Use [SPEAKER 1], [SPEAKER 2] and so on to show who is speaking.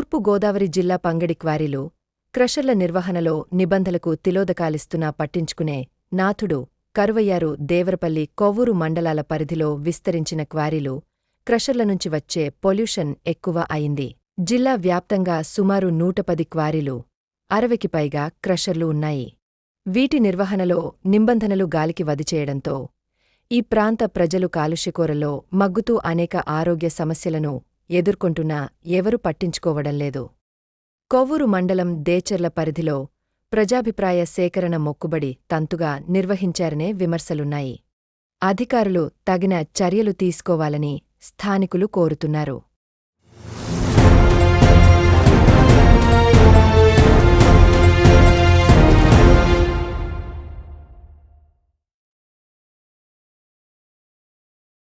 [SPEAKER 1] తూర్పు గోదావరి జిల్లా పంగడి క్వారీలు క్రషర్ల నిర్వహణలో నిబంధనలకు తిలోదకాలిస్తున్నా పట్టించుకునే నాథుడు కరువయ్యారు దేవరపల్లి కొవ్వూరు మండలాల పరిధిలో విస్తరించిన క్వారీలు క్రషర్ల నుంచి వచ్చే పొల్యూషన్ ఎక్కువ అయింది. జిల్లా వ్యాప్తంగా సుమారు నూట పది క్వారీలు అరవైకి పైగా క్రషర్లు ఉన్నాయి. వీటి నిర్వహణలో నిబంధనలు గాలికి వదిచేయడంతో ఈ ప్రాంత ప్రజలు కాలుష్యకూరలో మగ్గుతూ అనేక ఆరోగ్య సమస్యలను ఎదుర్కొంటున్నా ఎవరు పట్టించుకోవడంలేదు కొవ్వూరు మండలం దేచర్ల పరిధిలో ప్రజాభిప్రాయ సేకరణ మొక్కుబడి తంతుగా నిర్వహించారనే విమర్శలున్నాయి. అధికారులు తగిన చర్యలు తీసుకోవాలని స్థానికులు కోరుతున్నారు.